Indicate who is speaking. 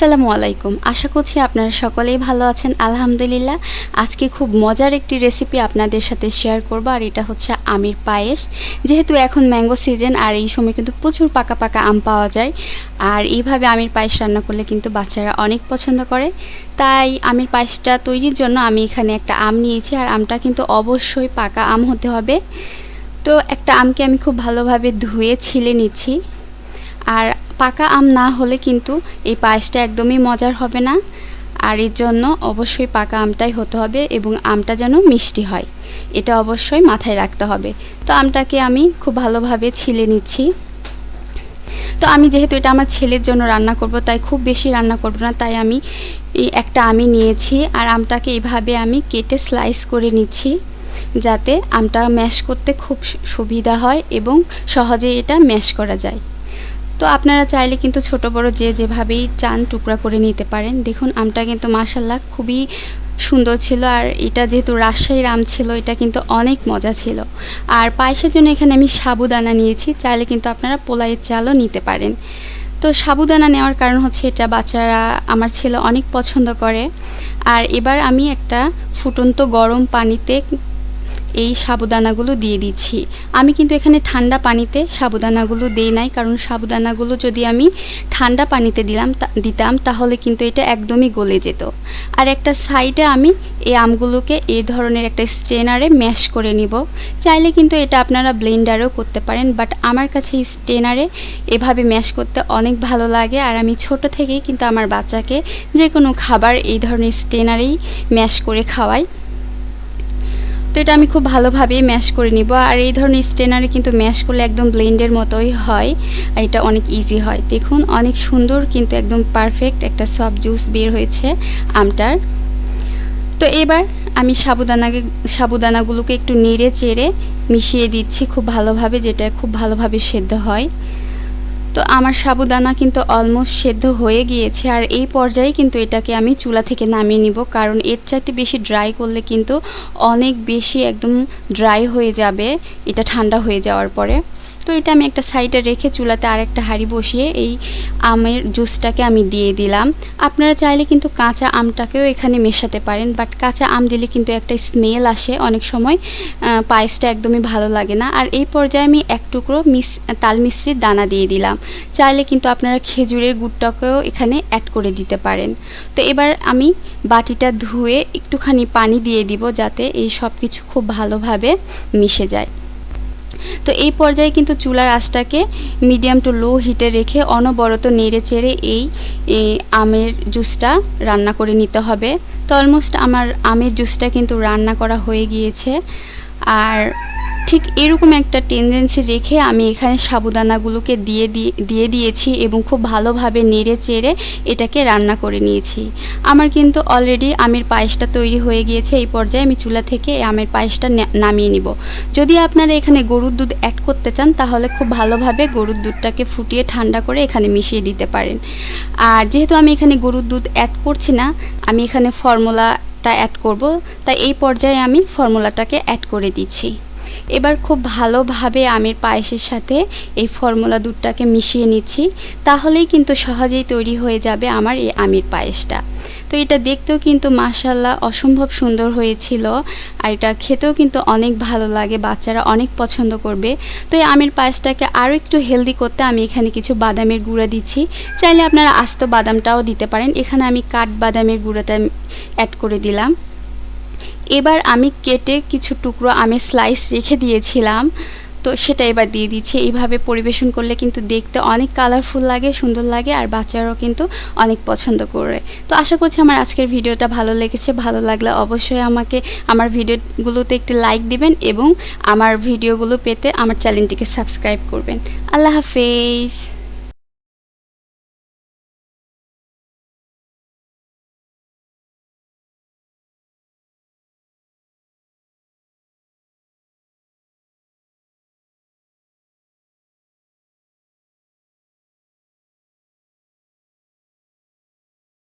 Speaker 1: আসসালামু আলাইকুম। আশা করছি আপনারা সকলেই ভালো আছেন। আলহামদুলিল্লাহ, আজকে খুব মজার একটি রেসিপি আপনাদের সাথে শেয়ার করব, আর এটা হচ্ছে আমের পায়েস। যেহেতু এখন ম্যাঙ্গো সিজন আর এই সময় কিন্তু প্রচুর পাকা পাকা আম পাওয়া যায়, আর এইভাবে আমের পায়েস রান্না করলে কিন্তু বাচ্চারা অনেক পছন্দ করে। তাই আমের পায়েসটা তৈরির জন্য আমি এখানে একটা আম নিয়েছি, আর আমটা কিন্তু অবশ্যই পাকা আম হতে হবে। তো একটা আমকে আমি খুব ভালোভাবে ধুয়ে ছিলে নিচ্ছি। আর পাকা আম না হলে কিন্তু এই পায়েসটা একদমই মজার হবে না। আর এর জন্য অবশ্যই পাকা আমটাই হতে হবে এবং আমটা যেন মিষ্টি হয়। এটা অবশ্যই মাথায় রাখতে হবে। তো আমটাকে আমি খুব ভালোভাবে ছিলে নিচ্ছি। তো আমি যেহেতু এটা আমার ছেলের জন্য রান্না করব, তাই খুব বেশি রান্না করব না, তাই আমি একটা আমি নিয়েছি। আর আমটাকে এভাবে আমি কেটে স্লাইস করে নিচ্ছি, যাতে আমটা ম্যাশ করতে খুব সুবিধা হয় এবং সহজে এটা ম্যাশ করা যায়। তো আপনারা চাইলে কিন্তু ছোট বড় যে যেভাবেই চান টুকরা করে নিতে পারেন। দেখুন, আমটা কিন্তু মাসাল্লাহ খুবই সুন্দর ছিল আর এটা যেহেতু রাজশাহীর আম ছিল, এটা কিন্তু অনেক মজা ছিল। আর পায়েসের জন্য এখানে আমি সাবুদানা নিয়েছি, চাইলে কিন্তু আপনারা পোলাইয়ের চালও নিতে পারেন। তো সাবুদানা নেওয়ার কারণ হচ্ছে এটা বাচ্চারা, আমার ছেলে অনেক পছন্দ করে। আর এবার আমি একটা ফুটন্ত গরম পানিতে এই সাবুদানাগুলো দিয়ে দিচ্ছি। আমি কিন্তু এখানে ঠান্ডা পানিতে সাবুদানাগুলো দিই নাই, কারণ সাবুদানাগুলো যদি আমি ঠান্ডা পানিতে দিলাম দিতাম, তাহলে কিন্তু এটা একদমই গলে যেত। আর একটা সাইডে আমি এই আমগুলোকে এই ধরনের একটা স্ট্রেনারে ম্যাশ করে নিব। চাইলে কিন্তু এটা আপনারা ব্লেন্ডারও করতে পারেন, বাট আমার কাছে এই স্ট্রেনারে এভাবে ম্যাশ করতে অনেক ভালো লাগে। আর আমি ছোট থেকেই কিন্তু আমার বাচ্চাকে যে কোনো খাবার এই ধরনের স্ট্রেনারেই ম্যাশ করে খাওয়াই। তো এটা আমি খুব ভালোভাবেই ম্যাশ করে নিব। আর এই ধরনের স্টেনারে কিন্তু ম্যাশ করলে একদম ব্লেন্ডের মতোই হয় আর এটা অনেক ইজি হয়। দেখুন, অনেক সুন্দর কিন্তু একদম পারফেক্ট একটা সব জুস বের হয়েছে আমটার। তো এবার আমি সাবুদানাকে, সাবুদানাগুলোকে একটু নেড়ে চেড়ে মিশিয়ে দিচ্ছি খুব ভালোভাবে, যেটা খুব ভালোভাবে সেদ্ধ হয়। তো আমার সাবুদানা কিন্তু অলমোস্ট সেদ্ধ হয়ে গিয়েছে আর এই পর্যায়ে কিন্তু এটাকে আমি চুলা থেকে নামিয়ে নিব কারণ এর চাইতে বেশি ড্রাই করলে কিন্তু অনেক বেশি একদম ড্রাই হয়ে যাবে, এটা ঠান্ডা হয়ে যাওয়ার পরে। তো এটা আমি একটা সাইডে রেখে চুলাতে আরেকটা হাঁড়ি বসিয়ে এই আমের জুসটাকে আমি দিয়ে দিলাম। আপনারা চাইলে কিন্তু কাঁচা আমটাকেও এখানে মেশাতে পারেন বাট কাঁচা আম দিলে কিন্তু একটা স্মেল আসে অনেক সময় পায়েসটা একদমই ভালো লাগে না। আর এই পর্যায়ে আমি এক টুকরো মিস, তাল মিশ্রির দানা দিয়ে দিলাম। চাইলে কিন্তু আপনারা খেজুরের গুড়টাকেও এখানে অ্যাড করে দিতে পারেন। তো এবার আমি বাটিটা ধুয়ে একটুখানি পানি দিয়ে দিব যাতে এই সব কিছু খুব ভালোভাবে মিশে যায়। তো এই পর্যায়ে কিন্তু চুলার আঁচটাকে মিডিয়াম টু লো হিটে রেখে অনবরত নেড়ে চেড়ে এই আমের জুসটা রান্না করে নিতে হবে। তো অলমোস্ট আমার আমের জুসটা কিন্তু রান্না করা হয়ে গিয়েছে। আর ঠিক এরকম একটা টেন্ডেন্সি রেখে আমি এখানে সাবুদানাগুলোকে দিয়ে দিয়ে দিয়েছি এবং খুব ভালোভাবে নেড়ে চেড়ে এটাকে রান্না করে নিয়েছি। আমার কিন্তু অলরেডি আমের পায়েসটা তৈরি হয়ে গিয়েছে, এই পর্যায়ে আমি চুলা থেকে আমের পায়েসটা নামিয়ে নিব। যদি আপনারা এখানে গরুর দুধ অ্যাড করতে চান, তাহলে খুব ভালোভাবে গরুর দুধটাকে ফুটিয়ে ঠান্ডা করে এখানে মিশিয়ে দিতে পারেন। আর যেহেতু আমি এখানে গরুর দুধ অ্যাড করছি না, আমি এখানে ফর্মুলাটা অ্যাড করব। তাই এই পর্যায়ে আমি ফর্মুলাটাকে অ্যাড করে দিচ্ছি। এবার খুব ভালোভাবে আমের পায়েসের সাথে এই ফর্মুলা দুধটাকে মিশিয়ে নিচ্ছি, তাহলেই কিন্তু সহজেই তৈরি হয়ে যাবে আমার এই আমের পায়েসটা। তো এটা দেখতেও কিন্তু মাসাল্লাহ অসম্ভব সুন্দর হয়েছিল আর এটা খেতেও কিন্তু অনেক ভালো লাগে, বাচ্চারা অনেক পছন্দ করবে। তো এই আমের পায়েসটাকে আরও একটু হেলদি করতে আমি এখানে কিছু বাদামের গুঁড়া দিচ্ছি। চাইলে আপনারা আস্ত বাদামটাও দিতে পারেন। এখানে আমি কাঠ বাদামের গুঁড়াটা অ্যাড করে দিলাম। এবার আমি কেটে কিছু টুকরো আমের স্লাইস রেখে দিয়েছিলাম। তো সেটা এবার দিয়ে দিচ্ছি। এইভাবে পরিবেশন করলে কিন্তু দেখতে অনেক কালারফুল লাগে, সুন্দর লাগে আর বাচ্চারাও কিন্তু অনেক পছন্দ করে। তো আশা করছি আমার আজকের ভিডিওটা ভালো লেগেছে। ভালো লাগলে অবশ্যই আমাকে আমার ভিডিওগুলোতে একটি লাইক দিবেন এবং আমার ভিডিওগুলো পেতে আমার চ্যানেলটিকে সাবস্ক্রাইব করবেন। আল্লাহ হাফেজ।